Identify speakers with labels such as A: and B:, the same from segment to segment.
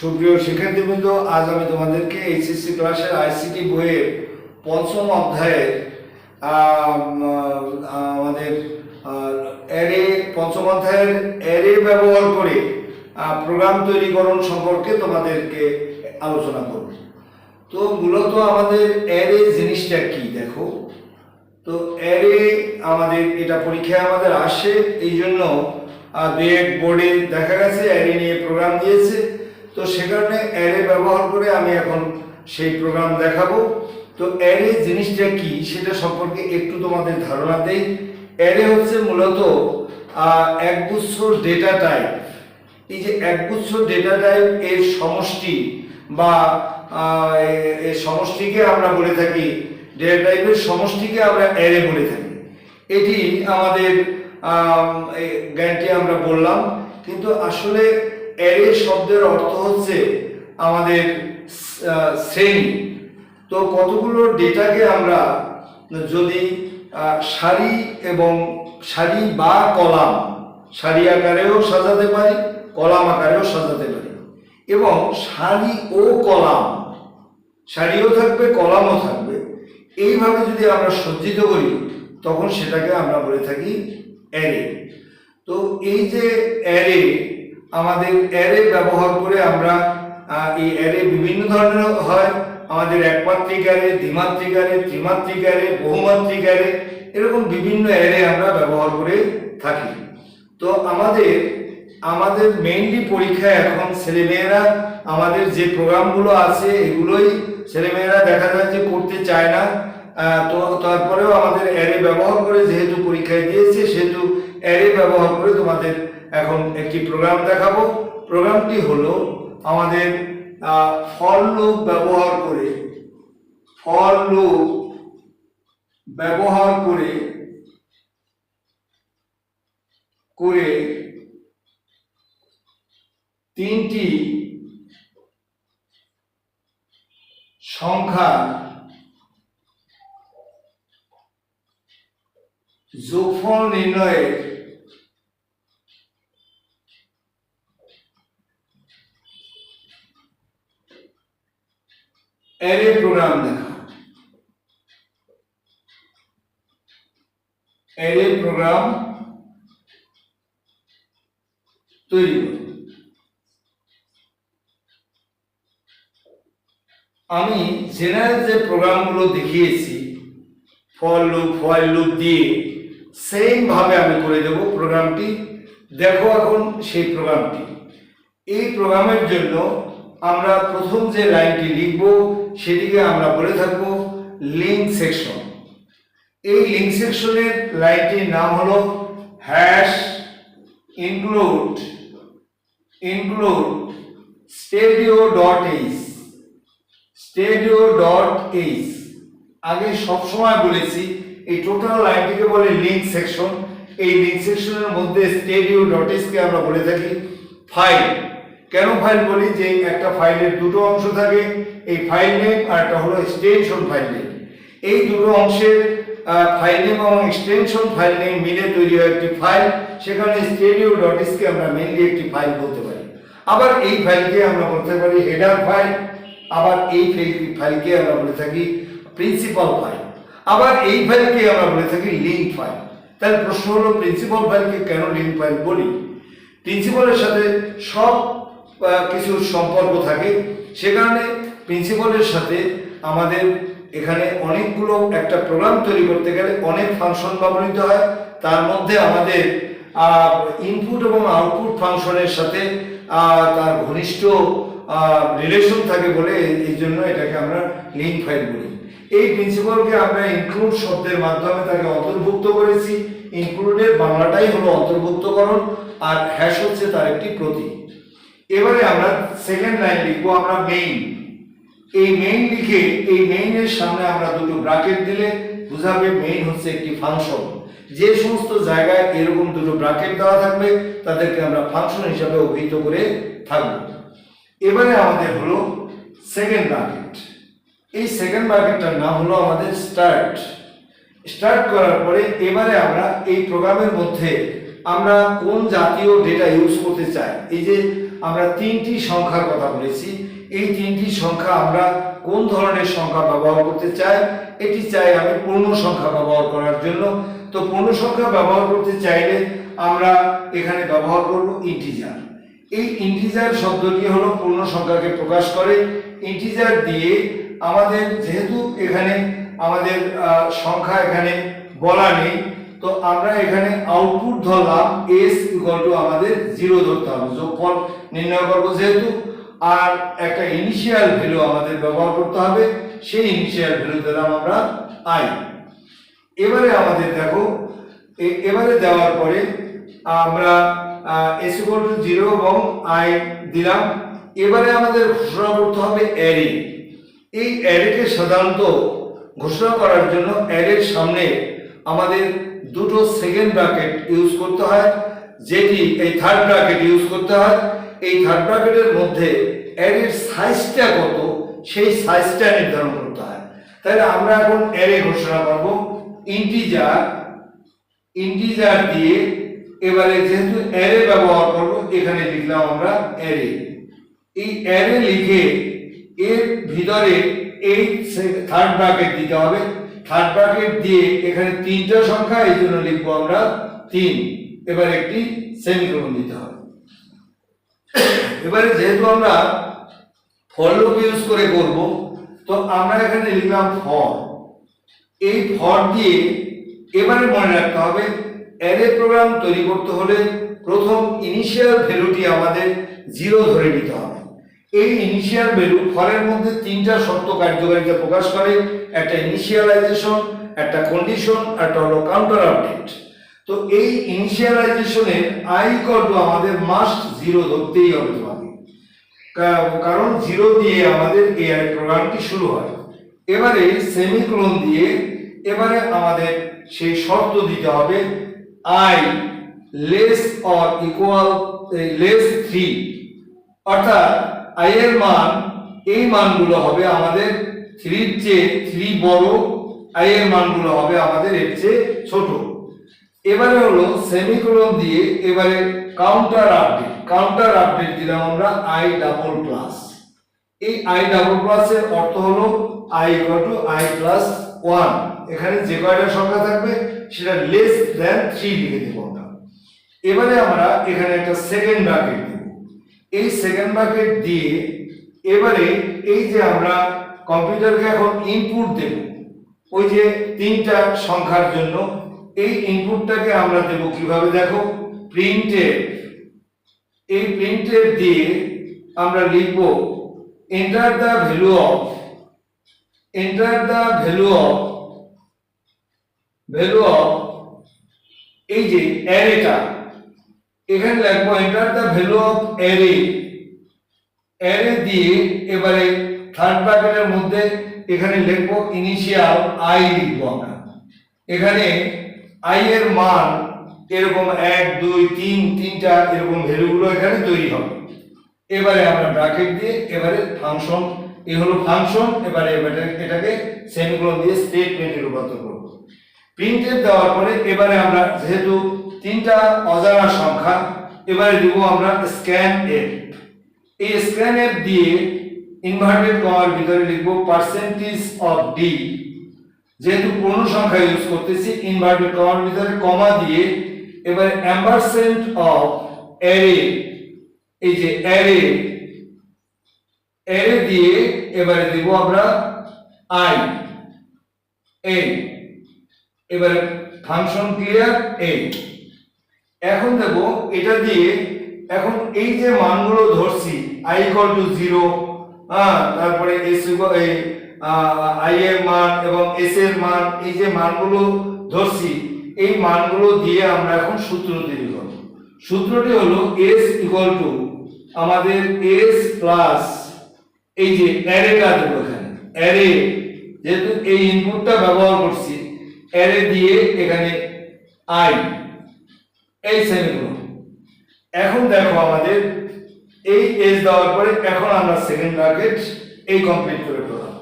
A: সুপ্রিয় শিক্ষার্থীবৃন্দ, আজ আমি তোমাদেরকে এইচএসসি ক্লাসের আইসিটি বইয়ের পঞ্চম অধ্যায়ের আমাদের অ্যারে পঞ্চম অধ্যায়ের অ্যারে ব্যবহার করে প্রোগ্রাম তৈরিকরণ সম্পর্কে তোমাদেরকে আলোচনা করব। তো মূলত আমাদের অ্যারে জিনিসটা কি দেখো? তো অ্যারে আমাদের, এটা পরীক্ষায় আমাদের আসে এই জন্য দু এক বোর্ডে দেখা গেছে অ্যারে নিয়ে প্রোগ্রাম দিয়েছে। তো সে কারণে অ্যারে ব্যবহার করে আমি এখন সেই প্রোগ্রাম দেখাবো। তো অ্যারে জিনিসটা কি সেটা সম্পর্কে একটু তোমাদের ধারণা দেই। অ্যারে হচ্ছে মূলত একগুচ্ছ ডেটা টাইপ এই যে একগুচ্ছ ডেটা টাইপের সমষ্টি বা এর সমষ্টিকে আমরা বলে থাকি ডেটা টাইপের সমষ্টিকে আমরা অ্যারে বলে থাকি। এটি আমাদের জ্ঞানটি আমরা বললাম। কিন্তু আসলে অ্যারে শব্দের অর্থ হচ্ছে আমাদের শ্রেণি। তো কতগুলো ডেটাকে আমরা যদি সারি এবং সারি বা কলাম, সারি আকারেও সাজাতে পারি, কলাম আকারেও সাজাতে পারি। এবং সারি ও কলাম, সারিও থাকবে, কলামও থাকবে। এইভাবে যদি আমরা সজ্জিত করি, তখন সেটাকে আমরা বলে থাকি অ্যারে। তো এই যে অ্যারে আমাদের অ্যারে ব্যবহার করে আমরা এই অ্যারে বিভিন্ন ধরনের হয়। আমাদের একমাত্রিক অ্যারে দ্বিমাত্রিক অ্যারে ত্রিমাত্রিক অ্যারে বহুমাত্রিক অ্যারে এরকম বিভিন্ন অ্যারে আমরা ব্যবহার করে থাকি। তো আমাদের আমাদের মেইনলি পরীক্ষায় এখন ছেলেমেয়েরা, আমাদের যে প্রোগ্রামগুলো আছে, এগুলোই ছেলেমেয়েরা দেখা যায় যে করতে চায় না। তো তারপরেও আমাদের অ্যারে ব্যবহার করে যেহেতু পরীক্ষায় দিয়েছে, সেহেতু অ্যারে ব্যবহার করে তোমাদের এখন একটি প্রোগ্রাম দেখাবো। প্রোগ্রামটি হলো আমাদের ফল লুপ ব্যবহার করে ফল লুপ ব্যবহার করে করে তিনটি সংখ্যা যোগফল নির্ণয়ের অ্যারে প্রোগ্রাম দেখা। অ্যারে প্রোগ্রাম তৈরি আমি জেনারেল যে প্রোগ্রামগুলো দেখিয়েছি ফর লুপ ফয়েল লুপ দিয়ে সেম ভাবে আমি করে দেব প্রোগ্রামটি। দেখো এখন সেই প্রোগ্রামটি। এই প্রোগ্রামের জন্য আমরা প্রথম যে লাইনটি লিখব সেটিকে আমরা বলে থাকব লিঙ্ক সেকশন এই লিঙ্ক সেকশনের লাইনটির নাম হলো hash include include stdio dot h stdio dot h আগে সবসময় বলেছি, এই টোটাল লাইনটিকে বলে লিঙ্ক সেকশন এই লিঙ্ক সেকশনের মধ্যে স্টেডিও ডট এইসকে আমরা বলে থাকি। ফাইল কেন ফাইল বলি? যে একটা ফাইলের দুটো অংশ থাকে, এই ফাইল নেম আর একটা হলো এক্সটেনশন ফাইল নেম এই দুটো অংশের ফাইল নেম এবং এক্সটেনশন ফাইল নেম মিলে তৈরি হয় একটি ফাইল সেখানে স্টেডিও ডট কে আমরা মেনলি একটি ফাইল বলতে পারি। আবার এই ফাইলকে আমরা বলতে পারি হেডার ফাইল আবার এই ফাইলকে আমরা বলে থাকি প্রিন্সিপাল ফাইল আবার এই ফাইলকে আমরা বলে থাকি লিঙ্ক ফাইল তাহলে প্রশ্ন হলো প্রিন্সিপাল ফাইলকে কেন লিঙ্ক ফাইল বলি? প্রিন্সিপালের সাথে সব কিছুর সম্পর্ক থাকে সে কারণে প্রিন্সিপালের সাথে আমাদের এখানে অনেকগুলো একটা প্রোগ্রাম তৈরি করতে গেলে অনেক ফাংশন ব্যবহৃত হয়। তার মধ্যে আমাদের ইনপুট এবং আউটপুট ফাংশনের সাথে তার ঘনিষ্ঠ রিলেশন থাকে বলে এই জন্য এটাকে আমরা লিঙ্ক ফাইল বলি। এই প্রিন্সিপালকে আমরা ইনক্লুড শব্দের মাধ্যমে তাকে অন্তর্ভুক্ত করেছি। ইনক্লুডের বাংলাটাই হলো অন্তর্ভুক্তকরণ, আর হ্যাশ হচ্ছে তার একটি প্রতীক। এবারে আমরা সেকেন্ড লাইন লিখব, আমরা মেইন এই মেইন লিখে, এই মেইনের সামনে আমরা দুটো ব্র্যাকেট দিলে বুঝাবে মেইন হচ্ছে একটি ফাংশন যে সমস্ত জায়গায় এরকম দুটো ব্র্যাকেট দেওয়া থাকবে, তাদেরকে আমরা ফাংশন হিসাবে অভিহিত করে থাকব। এবারে আমাদের হলো সেকেন্ড ব্র্যাকেট এই সেকেন্ড ব্র্যাকেটটার নাম হলো আমাদের স্টার্ট স্টার্ট করার পরে এবারে আমরা এই প্রোগ্রামের মধ্যে আমরা কোন জাতীয় ডেটা ইউজ করতে চাই? এই যে আমরা তিনটি সংখ্যার কথা বলেছি, এই তিনটি সংখ্যা আমরা কোন ধরনের সংখ্যা ব্যবহার করতে চাই? এটি চাই আমি পূর্ণ সংখ্যা ব্যবহার করার জন্য। তো পূর্ণ সংখ্যা ব্যবহার করতে চাইলে আমরা এখানে ব্যবহার করব ইন্টিজার এই ইন্টিজার শব্দটি হলো পূর্ণ সংখ্যাকে প্রকাশ করে। ইন্টিজার দিয়ে আমাদের যেহেতু এখানে আমাদের সংখ্যা এখানে বলা নেই তো আমরা এখানে আউটপুট ধরলাম এস ইকুয়াল টু আমাদের জিরো ধরতে হবে। যোগফল নির্ণয় করব যেহেতু, আর একটা ইনিশিয়াল ভ্যালু আমাদের ব্যবহার করতে হবে, সেই ইনিশিয়াল ভ্যালু দিলাম আমরা আই এবারে আমাদের দেখো এবারে দেওয়ার পরে আমরা এস ইকুয়াল টু জিরো এবং আই দিলাম। এবারে আমাদের ঘোষণা করতে হবে অ্যারে এই অ্যারেকে সাধারণত ঘোষণা করার জন্য অ্যারের সামনে আমাদের দুটো সেকেন্ড ব্র্যাকেট ইউজ করতে হয়, যেটি এই থার্ড ব্র্যাকেট ইউজ করতে হয়। এই থার্ড ব্র্যাকেটের মধ্যে অ্যারের সাইজটা কত, সেই সাইজটা নির্ধারণ করতে হয়। তাহলে আমরা এখন অ্যারে ঘোষণা করব। ইন্টিজার ইন্টিজার দিয়ে এবারে যেহেতু অ্যারে ব্যবহার করব, এখানে লিখলাম আমরা অ্যারে এই অ্যারে লিখে এর ভিতরে এই থার্ড ব্র্যাকেট দিতে হবে। থার্ড ব্র্যাকেট দিয়ে এখানে তিনটা সংখ্যা, এই জন্য লিখব আমরা তিন। এবার একটি সেমিকোলন দিতে হবে। এবারে যেহেতু আমরা ফর লুপ ইউজ করে করব, তো আমরা এখানে লিখলাম ফর এই ফর দিয়ে এবারে মনে রাখতে হবে অ্যারে প্রোগ্রাম তৈরি করতে হলে প্রথম ইনিশিয়াল ভ্যালুটি আমাদের জিরো ধরে নিতে হবে। এই ইনিশিয়াল ভ্যালু ফরের মধ্যে তিনটা শর্ত কার্যকারিতা প্রকাশ করে, একটা ইনিশিয়ালাইজেশন একটা কন্ডিশন একটা হলো কাউন্টার আপডেট তো এই ইনিশিয়ালাইজেশনের আই টু আমাদের মাস্ট জিরো ধরতেই হবে তোমাকে। কারণ জিরো দিয়ে আমাদের এআই প্রোগ্রামটি শুরু হয়। এবারে সেমিকোলন দিয়ে এবারে আমাদের সেই শর্ত দিতে হবে I less or equal less three অর্থাৎ আই এর মান, এই মানগুলো হবে আমাদের থ্রির চেয়ে থ্রি বড় আই এর মানগুলো হবে আমাদের এর চেয়ে ছোট। এবারে হলো সেমিকোলন দিয়ে এবারে কাউন্টার আপডেট কাউন্টার আপডেট দিলাম আমরা আই ডাবল প্লাস এই আই ডাবল প্লাসের অর্থ হলো I to I plus one এখানে যে কয়টা সংখ্যা থাকবে, সেটা লেস দেন থ্রি লিখে দেবো আমরা। এবারে আমরা এখানে একটা সেকেন্ড ব্র্যাকেট এই সেকেন্ড ব্র্যাকেট দিয়ে এবারে এই যে আমরা কম্পিউটারকে এখন ইনপুট দেব, ওই যে তিনটা সংখ্যার জন্য, এই ইনপুটটাকে আমরা দেব কীভাবে? দেখো প্রিন্টেড এই প্রিন্টেড দিয়ে আমরা লিখব enter the value of enter the value of value of এই যে অ্যারেটা এখানে লিখব enter the value of array array দিয়ে এবারে থার্ড ব্র্যাকেটের মধ্যে এখানে লিখব ইনিশিয়াল আই লিখব আমরা। এখানে আই এর মান এরকম এক, দুই, তিন, তিনটা এরকম ভ্যালুগুলো এখানে তৈরি হবে। এবারে আমরা ব্র্যাকেট দিয়ে এবারে ফাংশন এই হলো ফাংশন এবারে এবারে এটাকে সেমিকোলন দিয়ে স্টেটমেন্টে রূপান্তর করব। প্রিন্টেড দেওয়ার পরে এবারে আমরা যেহেতু তিনটা অজানা সংখ্যা, এবারে দিব আমরা স্ক্যান এফ এই স্ক্যান এফ দিয়ে ইনভার্টেড কমার ভিতরে লিখব পার্সেন্টেজ অফ ডি যেহেতু পূর্ণ সংখ্যা ইউজ করতেছি ইনভার্টেড কমার ভিতরে কমা দিয়ে এবারে অ্যাম্বারসেন্ট অফ অ্যারে এই যে অ্যারে অ্যারে দিয়ে এবারে দেব আমরা আই এ এবারে ফাংশন ক্লিয়ার এই এখন দেখো, এটা দিয়ে এখন এই যে মানগুলো ধরছি আই ইকুয়াল টু জিরো হ্যাঁ তারপরে এস এই আই এর মান এবং এস এর মান, এই যে মানগুলো ধরছি, এই মানগুলো দিয়ে আমরা এখন সূত্র তৈরি করব। সূত্রটি হলো এস ইকুয়াল টু আমাদের এস প্লাস এই যে অ্যারেটা দেবো এখানে অ্যারে যেহেতু এই ইনপুটটা ব্যবহার করছি অ্যারে দিয়ে এখানে আই এই সেমিকোলন এখন দেখো আমাদের এই এজ দেওয়ার পরে এখন আমরা সেকেন্ড ব্র্যাকেট এই কমপ্লিট করে ফেললাম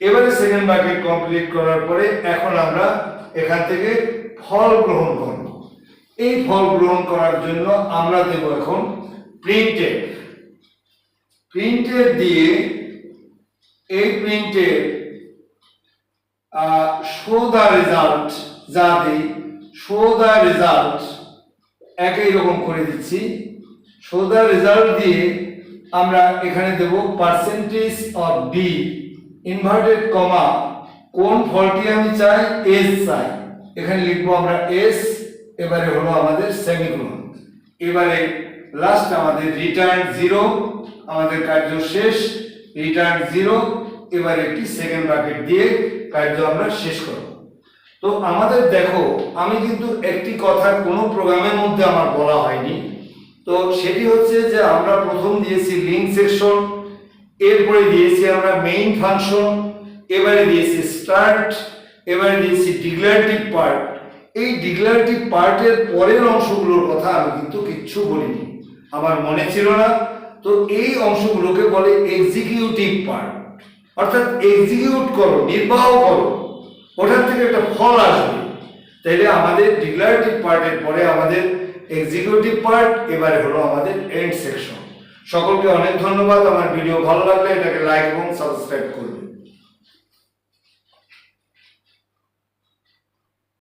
A: এবারে সেকেন্ড ব্র্যাকেট কমপ্লিট করার পরে এখন আমরা এখান থেকে ফল গ্রহণ করব। এই ফল গ্রহণ করার জন্য আমরা দেব এখন প্রিন্টেড প্রিন্টেড দিয়ে এই প্রিন্টেড শো দ্য রেজাল্ট যা দিই শো দ্য রেজাল্ট একই রকম করে দিচ্ছি। দ্য রেজাল্ট দিয়ে আমরা এখানে দেব percentage of B inverted comma কোন ফলটি আমি চাই? এস চাই। এখানে লিখব আমরা এস এবারে হলো আমাদের সেমিকোলন এবারে লাস্ট আমাদের রিটার্ন জিরো আমাদের কার্য শেষ রিটার্ন জিরো এবারে একটি সেকেন্ড ব্র্যাকেট দিয়ে কার্য আমরা শেষ করব। তো আমাদের দেখো, আমি কিন্তু একটি কথা কোনো প্রোগ্রামের মধ্যে আমার বলা হয়নি। তো সেটি হচ্ছে যে আমরা প্রথম দিয়েছি লিঙ্ক সেকশন এরপরে দিয়েছি আমরা মেইন ফাংশন এবারে দিয়েছি স্টার্ট এবারে দিয়েছি ডিক্লারেটিভ পার্ট এই ডিক্লারেটিভ পার্টের পরের অংশগুলোর কথা আমি কিন্তু কিচ্ছু বলিনি। আমার মনে ছিল না। তো এই অংশগুলোকে বলে এক্সিকিউটিভ পার্ট অর্থাৎ এক্সিকিউট করো, নির্বাহ করো। ওটার থেকে একটা ফল আসবে। তাইলে আমাদের ডিক্লারেটিভ পার্টের পরে আমাদের এক্সিকিউটিভ পার্ট এবারে হলো আমাদের এন্ড সেকশন সকলকে অনেক ধন্যবাদ। আমার ভিডিও ভালো লাগলে এটাকে লাইক এবং সাবস্ক্রাইব করবেন।